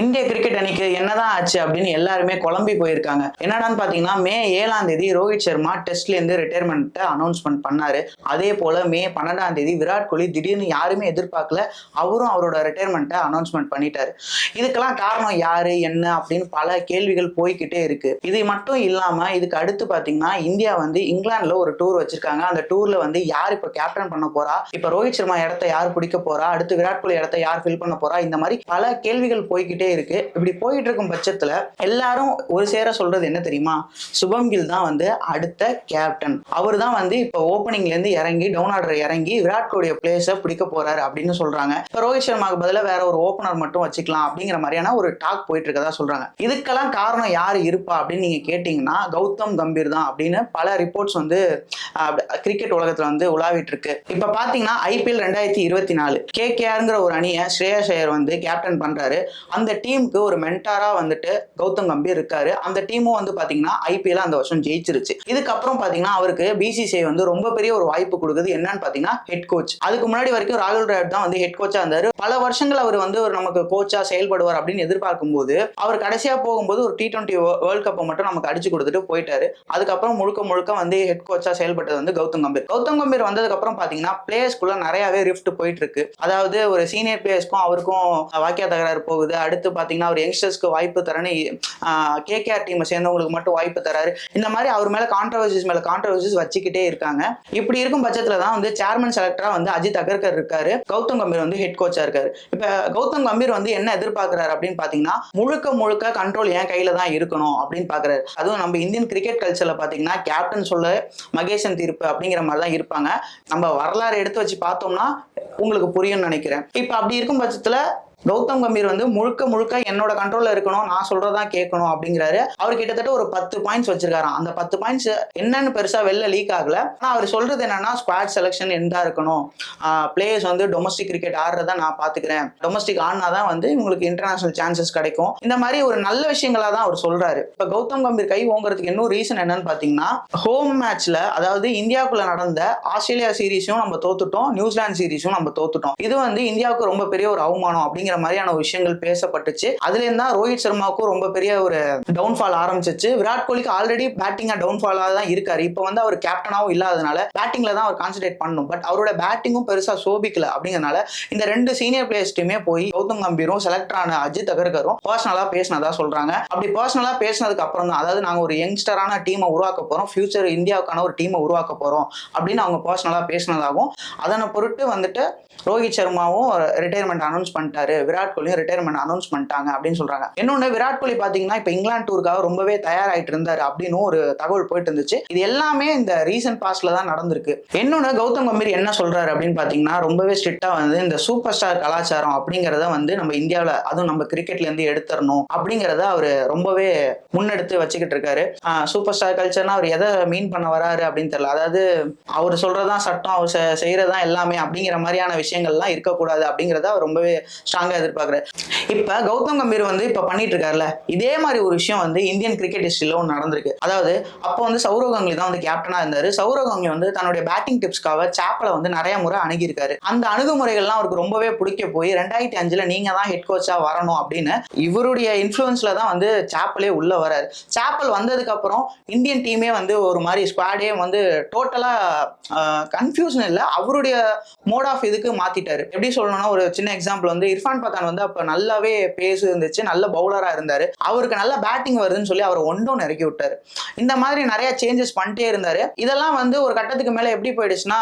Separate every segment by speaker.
Speaker 1: இந்திய கிரிக்கெட் அணிக்கு என்னதான் ஆச்சு அப்படின்னு எல்லாருமே குழம்பி போயிருக்காங்க. என்னடான்னு பாத்தீங்கன்னா மே ஏழாம் தேதி ரோஹித் சர்மா டெஸ்ட்ல இருந்து ரிட்டையர்மெண்ட்டை அனௌன்ஸ்மெண்ட் பண்ணாரு. அதே போல மே பன்னெண்டாம் தேதி விராட் கோலி திடீர்னு யாருமே எதிர்பார்க்கல அவரும் அவரோட ரிட்டையர்மெண்ட்டை அனௌன்ஸ்மெண்ட் பண்ணிட்டாரு. இதுக்கெல்லாம் காரணம் யாரு என்ன அப்படின்னு பல கேள்விகள் போய்க்கிட்டே இருக்கு. இது மட்டும் இல்லாம இதுக்கு அடுத்து பாத்தீங்கன்னா இந்தியா வந்து இங்கிலாந்துல ஒரு டூர் வச்சிருக்காங்க. அந்த டூர்ல வந்து யார் இப்ப கேப்டன் பண்ண போறா? இப்ப ரோஹித் சர்மா இடத்த யார் பிடிக்க போறா? அடுத்து விராட் கோலி இடத்த யார் ஃபில் பண்ண போறா? இந்த மாதிரி பல கேள்விகள் போயிட்டே இருக்கு. இப்படி போயிட்டு இருக்கும் பட்சத்துல எல்லாரும் ஒரு சேர சொல்றது என்ன தெரியுமா? சுபம் கில் தான் வந்து அடுத்த கேப்டன் அவர் தான் வந்து இப்ப ஓப்பனிங்ல இருந்து இறங்கி டவுன் ஆர்டர் இறங்கி விராட் கோலிய பிளேஸ பிடிக்க போறாரு அப்படின்னு சொல்றாங்க. இப்ப ரோஹித் சர்மாவுக்கு பதிலாக வேற ஒரு ஓப்பனர் மட்டும் வச்சுக்கலாம் அப்படிங்கிற மாதிரியான ஒரு டாக் போயிட்டு இருக்கதா சொல்றாங்க. இதுக்கெல்லாம் காரணம் யார் இருப்பா அப்படின்னு நீங்க கேட்டீங்கன்னா கௌதம் கம்பீர் தான் அப்படின்னு பல ரிப்போர்ட்ஸ் வந்து கிரிக்கெட் உலகத்துல வந்து உலாவிட்டு இருக்கு இப்ப பாத்தீங்கன்னா ஐபிஎல் ரெண்டாயிரத்தி இருபத்தி நாலு கே கேஆருங்கிற ஒரு அணியை ஸ்ரேயா ஐயர் வந்து கேப்டன் பண்றாரு. அந்த டீமுக்கு ஒரு மென்டாரா வந்துட்டு கௌதம் கம்பீர் இருக்காரு. அந்த டீமும் வந்து பாத்தீங்கன்னா ஐபிஎல் அந்த வருஷம் ஜெயிச்சிருச்சு. இதுக்கப்புறம் பாத்தீங்கன்னா அவருக்கு பிசிசிஐ வந்து ரொம்ப பெரிய ஒரு வாய்ப்பு கொடுக்குது. என்னன்னு பாத்தீங்கன்னா ஹெட் கோச் அதுக்கு முன்னாடி வரைக்கும் ராகுல் டிராவிட் தான் வந்து ஹெட் கோச்சா இருந்தாரு. பல வருஷங்கள் அவர் வந்து ஒரு நமக்கு கோச்சா செயல்படுவார் அப்படின்னு எதிர்பார்க்கும் போது அவர் கடைசியா போகும்போது ஒரு டி டுவெண்ட்டி வேர்ல்ட் கப்பை மட்டும் நமக்கு அடிச்சு கொடுத்துட்டு போயிட்டாரு. அதுக்கப்புறம் முழுக்க முழுக்க வந்து ஹெட் கோச்சா செயல்பட்டது வந்து கௌதம் கம்பீர். கௌதம் கம்பீர் வந்ததுக்கு அப்புறம் பாத்தீங்கன்னா பிளேயர்ஸ்குள்ள நிறையவே ரிஃப்ட் போயிட்டு இருக்கு. அதாவது ஒரு சீனியர் பிளேயர்ஸ்க்கும் அவருக்கும் வாக்கியா தகராறு போகுது. அடுத்து பாத்தீங்கன்னா அவர் யங்ஸ்டர்ஸ்க்கு வாய்ப்பு தரேன்னு கேகேஆர் டீமை சேர்ந்தவங்களுக்கு மட்டும் வாய்ப்பு தராரு. இந்த மாதிரி அவர் மேல கான்ட்ரவர்சிஸ் மேல கான்ட்ரவர்சிஸ் வச்சுக்கிட்டே இருக்காங்க. இப்படி இருக்கும் பட்சத்துல தான் வந்து சேர்மன் செலக்டரா வந்து அஜித் அகர்கர் இருக்காரு. கௌதம் கம்பீர் வந்து ஹெட் கோச்சா இருக்காரு. இப்ப கௌதம் கம்பீர் வந்து என்ன எதிர்பார்க்கிறாரு அப்படின்னு பாத்தீங்கன்னா முழுக்க முழுக்க கண்ட்ரோல் என் கையில தான் இருக்கணும் அப்படின்னு பாக்குறாரு. அதுவும் நம்ம இந்தியன் கிரிக்கெட் கல்ச்சர்ல பாத்தீங்கன்னா கேப்டன் சொல்ல மகேசன் தீர்ப்பு அப்படிங்கிற மாதிரி தான் இருப்பாங்க. நம்ம வரலாறு எடுத்து வச்சு பார்த்தோம்னா உங்களுக்கு புரியும்னு நினைக்கிறேன். இப்ப அப்படி இருக்கும் பட்சத்துல கௌதம் கம்பீர் வந்து முழுக்க முழுக்க என்னோட கண்ட்ரோல்ல இருக்கணும் நான் சொல்றதா கேட்கணும் அப்படிங்கிறாரு. அவர் கிட்டத்தட்ட ஒரு பத்து பாயிண்ட்ஸ் வச்சிருக்காராம். அந்த பத்து பாயிண்ட்ஸ் என்னன்னு பெருசா வெளில லீக் ஆகல. ஆனா அவர் சொல்றது என்னன்னா ஸ்குவாட் செலெக்ஷன் எந்தா இருக்கணும். பிளேயர்ஸ் வந்து டொமஸ்டிக் கிரிக்கெட் ஆடுறத நான் பாத்துக்கிறேன். டொமஸ்டிக் ஆடினா தான் வந்து உங்களுக்கு இன்டர்நேஷனல் சான்சஸ் கிடைக்கும். இந்த மாதிரி ஒரு நல்ல விஷயங்களா தான் அவர் சொல்றாரு. இப்ப கௌதம் கம்பீர் கை ஓங்குறதுக்கு இன்னும் ரீசன் என்னன்னு பாத்தீங்கன்னா ஹோம் மேட்ச்ல அதாவது இந்தியாவுக்குள்ள நடந்த ஆஸ்திரேலியா சீரீஸும் நம்ம தோத்துட்டோம் நியூசிலாந்து சீரீஸும் நம்ம தோத்துட்டோம். இது வந்து இந்தியாவுக்கு ரொம்ப பெரிய ஒரு அவமானம் அப்படிங்கிற மாதிரியான விஷயங்கள் பேசப்பட்டுச்சு. அதுல இருந்தா ரோஹித் சர்மாவுக்கும் ரொம்ப பெரிய ஒரு டவுன்ஃபால் ஆரம்பிச்சிச்சு. விராட் கோலிக்கு ஆல்ரெடி பேட்டிங்கா டவுன்ஃபாலா தான் இருக்காரு. இப்போ வந்து அவர் கேப்டனாவும் இல்லாதனால பேட்டிங்ல தான் அவர் கான்சென்ட்ரேட் பண்ணணும் பட் அவரோட பேட்டிங்கும் பெருசா சோபிக்கல அப்படிங்கறனால இந்த ரெண்டு சீனியர் பிளேயர்ஸ்ட்டுமே போய் கௌதம் கம்பீரும் செலக்ட் ஆன அஜித் அகர்கரும் பர்சனலா பேசினதா சொல்றாங்க. அப்படி பர்சனலா பேசினதுக்கு அப்புறம் தான் அதாவது நாங்க ஒரு யங்ஸ்டரான டீமை உருவாக்க போறோம். ஃபியூச்சர் இந்தியாவுக்கான ஒரு டீமை உருவாக்க போறோம் அப்படின்னு அவங்க பர்சனலா பேசினதாகவும் அதனை பொருட்டு வந்துட்டு ரோஹித் சர்மாவும் ரிட்டையர்மெண்ட் அனௌன்ஸ் பண்ணிட்டாரு. விராட் கோலியும் ரிட்டையர்மெண்ட் அனௌன்ஸ் பண்ணிட்டாங்க அப்படின்னு சொல்றாங்க. இன்னொன்று விராட் கோலி பாத்தீங்கன்னா இப்போ இங்கிலாந்து டூருக்காக ரொம்பவே தயாராகிட்டு இருந்தாரு அப்படின்னு ஒரு தகவல் போயிட்டு இருந்துச்சு. இது எல்லாமே இந்த ரீசன்ட் பாஸ்ட்ல தான் நடந்திருக்கு. இன்னொன்று கௌதம் கம்பீர் என்ன சொல்றாரு அப்படின்னு பாத்தீங்கன்னா ரொம்பவே ஸ்ட்ரிக்டா வந்து இந்த சூப்பர் ஸ்டார் கலாச்சாரம் அப்படிங்கிறத வந்து நம்ம இந்தியாவில் அதுவும் நம்ம கிரிக்கெட்ல இருந்து எடுத்துடணும் அப்படிங்கிறத அவர் ரொம்பவே முன்னெடுத்து வச்சுக்கிட்டு இருக்காரு. சூப்பர் ஸ்டார் கல்ச்சர்னா அவர் எதை மீன் பண்ண வராரு அப்படின்னு தெரியல. அதாவது அவர் சொல்றதான் சட்டம் அவர் செ- செய்யறதுதான் எல்லாமே அப்படிங்கிற மாதிரியான விஷயங்கள்லாம் இருக்கக்கூடாது அப்படிங்கறத அவர் ரொம்பவே ஸ்ட்ராங்கா எதிர்பார்க்குறாரு இப்ப கௌதம் கம்பீர் வந்து இப்ப பண்ணிட்டு இருக்காருல இதே மாதிரி ஒரு விஷயம் வந்து இந்தியன் கிரிக்கெட் ஹிஸ்டரியில ஒன்று நடந்திருக்கு. அதாவது அப்போ வந்து சௌரவ் கங்குலி தான் வந்து கேப்டனா இருந்தாரு. சௌரவ் கங்குலி வந்து தன்னுடைய பேட்டிங் டிப்ஸ்க்காக சாப்பலை வந்து நிறைய முறை அணுகியிருக்காரு. அந்த அணுகுமுறைகள்லாம் அவருக்கு ரொம்பவே பிடிக்க போய் ரெண்டாயிரத்தி அஞ்சுல நீங்க தான் ஹெட் கோச்சா வரணும் அப்படின்னு இவருடைய இன்ஃப்ளூயன்ஸ்ல தான் வந்து சாப்பலே உள்ள வராரு. சாப்பல் வந்ததுக்கு அப்புறம் இந்தியன் டீமே வந்து ஒரு மாதிரி ஸ்குவாடே வந்து டோட்டலா கன்ஃபியூஷன் இல்லை அவருடைய மோட் ஆஃப் இதுக்கு மாத்திட்டாரு. எப்படி சொல்லணும்னா ஒரு சின்ன எக்ஸாம்பிள் வந்து இர்ஃபான் பத்தான் வந்து அப்ப நல்லாவே பேசு இருந்துச்சு நல்ல பவுலரா இருந்தாரு. அவருக்கு நல்ல பேட்டிங் வருதுன்னு சொல்லி அவர் ஒன்றும் இறக்கி விட்டாரு. இந்த மாதிரி நிறைய சேஞ்சஸ் பண்ணிட்டே இருந்தாரு. இதெல்லாம் வந்து ஒரு கட்டத்துக்கு மேல எப்படி போயிடுச்சுன்னா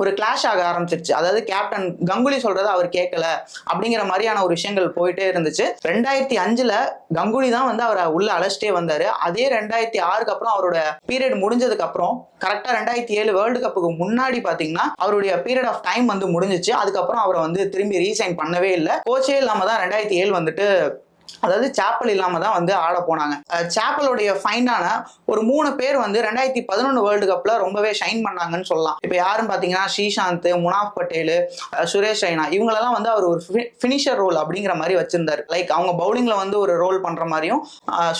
Speaker 1: ஒரு கிளாஷ் ஆக ஆரம்பிச்சிருச்சு. அதாவது கேப்டன் கங்குலி சொல்றதை அவர் கேட்கல அப்படிங்கிற மாதிரியான ஒரு விஷயங்கள் போயிட்டே இருந்துச்சு. ரெண்டாயிரத்தி அஞ்சுல கங்குலி தான் வந்து அவரை உள்ள அழைச்சிட்டே வந்தாரு. அதே ரெண்டாயிரத்தி ஆறுக்கு அப்புறம் அவரோட பீரியட் முடிஞ்சதுக்கு அப்புறம் கரெக்டா ரெண்டாயிரத்தி ஏழு வேர்ல்டு கப்புக்கு முன்னாடி பாத்தீங்கன்னா அவருடைய பீரியட் ஆஃப் டைம் வந்து முடிஞ்சிச்சு. அதுக்கப்புறம் அவரை வந்து திரும்பி ரீசைன் பண்ணவே இல்லை. கோச்சே இல்லாமல் தான் ரெண்டாயிரத்தி ஏழு வந்துட்டு அதாவது சாப்பல் இல்லாம தான் வந்து ஆட போனாங்க. சாப்பலுடைய ஃபைனான ஒரு மூணு பேர் வந்து ரெண்டாயிரத்தி பதினொன்று வேர்ல்டு கப்ல ரொம்பவே ஷைன் பண்ணாங்கன்னு சொல்லலாம். இப்போ யாருன்னு பார்த்தீங்கன்னா ஸ்ரீசாந்த் முனாஃப் பட்டேல் சுரேஷ் ரெய்னா இவங்களெல்லாம் வந்து அவர் ஒரு ஃபினிஷர் ரோல் அப்படிங்கிற மாதிரி வச்சிருந்தாரு. லைக் அவங்க பவுலிங்ல வந்து ஒரு ரோல் பண்ற மாதிரியும்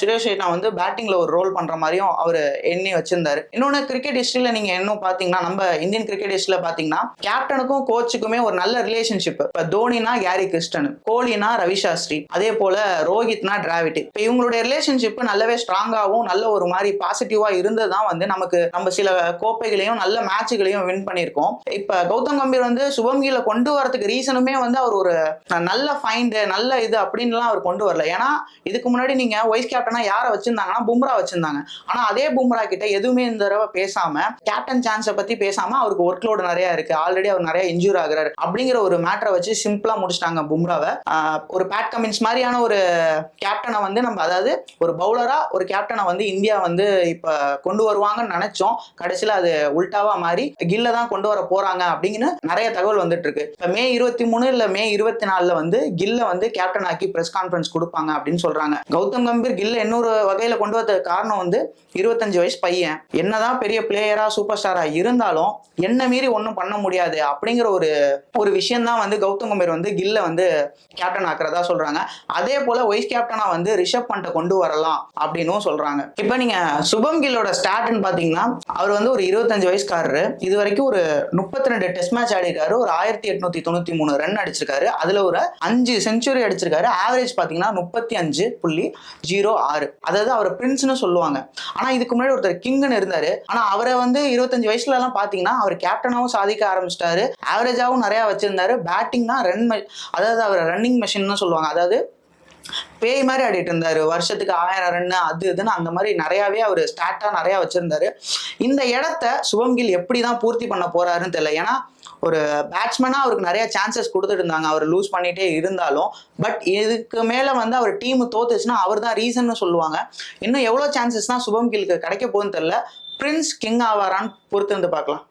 Speaker 1: சுரேஷ் ரெய்னா வந்து பேட்டிங்ல ஒரு ரோல் பண்ற மாதிரியும் அவர் எண்ணி வச்சிருந்தாரு. இன்னொன்று கிரிக்கெட் ஹிஸ்டரியில நீங்க இன்னும் பார்த்தீங்கன்னா நம்ம இந்தியன் கிரிக்கெட் ஹிஸ்டரியில் பார்த்தீங்கன்னா கேப்டனுக்கும் கோச்சுக்குமே ஒரு நல்ல ரிலேஷன்ஷிப் இப்போ தோனினா கேரி கிறிஸ்டன் கோலினா ரவி சாஸ்திரி அதே போல ரோஹித்னா டிராவிட் இப்போ இவங்களுடைய ரிலேஷன்ஷிப் நல்லாவே ஸ்ட்ராங்காகவும் நல்ல ஒரு மாதிரி பாசிட்டிவா இருந்தது தான் வந்து நமக்கு நம்ம சில கோப்பைகளையும் நல்ல மேட்சுகளையும் வின் பண்ணியிருக்கோம். இப்போ கௌதம் கம்பீர் வந்து சுபம் கீழ கொண்டு வரதுக்கு ரீசனுமே வந்து அவர் ஒரு நல்ல ஃபைண்டு நல்ல இது அப்படின்லாம் அவர் கொண்டு வரல. ஏன்னா இதுக்கு முன்னாடி நீங்க வைஸ் கேப்டனா யாரை வச்சிருந்தாங்கன்னா பும்ரா வச்சிருந்தாங்க. ஆனா அதே பும்ரா கிட்ட எதுவுமே இந்த தடவை பேசாம கேப்டன் சான்ஸை பத்தி பேசாம அவருக்கு ஒர்க் லோடு நிறைய இருக்கு. ஆல்ரெடி அவர் நிறைய இன்ஜூர் ஆகுறாரு. அப்படிங்கிற ஒரு மேட்டரை வச்சு சிம்பிளா முடிச்சிட்டாங்க பும்ராவை. ஒரு பேட் கமின்ஸ் மாதிரியான ஒரு கேப்டனை வந்து நம்ம அதாவது ஒரு பவுலரா ஒரு கேப்டனை வந்து இந்தியா வந்து இப்ப கொண்டு வருவாங்கன்னு நினைச்சோம். கடைசியில அது உல்டாவா மாறி கில்ல தான் கொண்டு வர போறாங்க அப்படின்னு நிறைய தகவல் வந்துட்டு இருக்கு இப்ப மே இருபத்தி மூணு இல்ல மே இருபத்தி நாலுல வந்து கில்ல வந்து கேப்டன் ஆக்கி பிரஸ் கான்ஃபரன்ஸ் கொடுப்பாங்க அப்படின்னு சொல்றாங்க. கௌதம் கம்பீர் கில்ல இன்னொரு வகையில கொண்டு வரதுக்கு காரணம் வந்து இருபத்தஞ்சு வயசு பையன். என்னதான் பெரிய பிளேயரா சூப்பர் ஸ்டாரா இருந்தாலும் என்ன மீறி ஒன்றும் பண்ண முடியாது அப்படிங்கிற ஒரு ஒரு விஷயம் தான் வந்து கௌதம் கம்பீர் வந்து கில்ல வந்து கேப்டன் ஆக்குறதா சொல்றாங்க. அதே போல வைஸ் கேப்டனா வந்து ரிஷப் பண்ட கொண்டு வரலாம் அப்படின்னும் சொல்றாங்க. இப்போ நீங்க சுபம் கில்லோட ஸ்டாட்னு பாத்தீங்கன்னா அவர் வந்து ஒரு இருபத்தஞ்சு வயசுக்காரரு. இது வரைக்கும் ஒரு முப்பத்தி ரெண்டு டெஸ்ட் மேட்ச் ஆடிருக்காரு. ஒரு ஆயிரத்தி எட்நூத்தி தொண்ணூத்தி மூணு ரன் அடிச்சிருக்காரு. அதுல ஒரு அஞ்சு செஞ்சுரி அடிச்சிருக்காரு. ஆவரேஜ் பாத்தீங்கன்னா முப்பத்தி அஞ்சு புள்ளி ஜீரோ ஆறு. அதாவது அவர் பிரின்ஸ்னு சொல்லுவாங்க. ஆனா இதுக்கு முன்னாடி ஒருத்தர் கிங்னு இருந்தாரு. ஆனா அவரை வந்து இருபத்தஞ்சு வயசுல எல்லாம் பாத்தீங்கன்னா அவர் கேப்டனாவும் சாதிக்க ஆரம்பிச்சிட்டாரு. ஆவரேஜாவும் நிறைய வச்சிருந்தாரு. பேட்டிங் தான் ரன் அதாவது அவர் ரன்னிங் மெஷின்னு சொல்லுவாங்க. அதாவது பேய் மாதிரி ஆடிட்டு இருந்தாரு. வருஷத்துக்கு ஆயிரம் ரன்னு அது இதுன்னு அந்த மாதிரி நிறையாவே அவர் ஸ்டாட்டா நிறைய வச்சிருந்தாரு. இந்த இடத்த சுபம் கில் எப்படி தான் பூர்த்தி பண்ண போறாருன்னு தெரியல. ஏன்னா ஒரு பேட்ஸ்மேனா அவருக்கு நிறைய சான்சஸ் கொடுத்துட்டு இருந்தாங்க. அவர் லூஸ் பண்ணிட்டே இருந்தாலும் பட் இதுக்கு மேல வந்து அவர் டீம் தோத்துச்சுன்னா அவர் தான் ரீசன்னு சொல்லுவாங்க. இன்னும் எவ்வளோ சான்சஸ் தான் சுபம் கில்க்கு கிடைக்க போகுதுன்னு தெரியல. பிரின்ஸ் கிங் ஆவாரான்னு பொறுத்து இருந்து பார்க்கலாம்.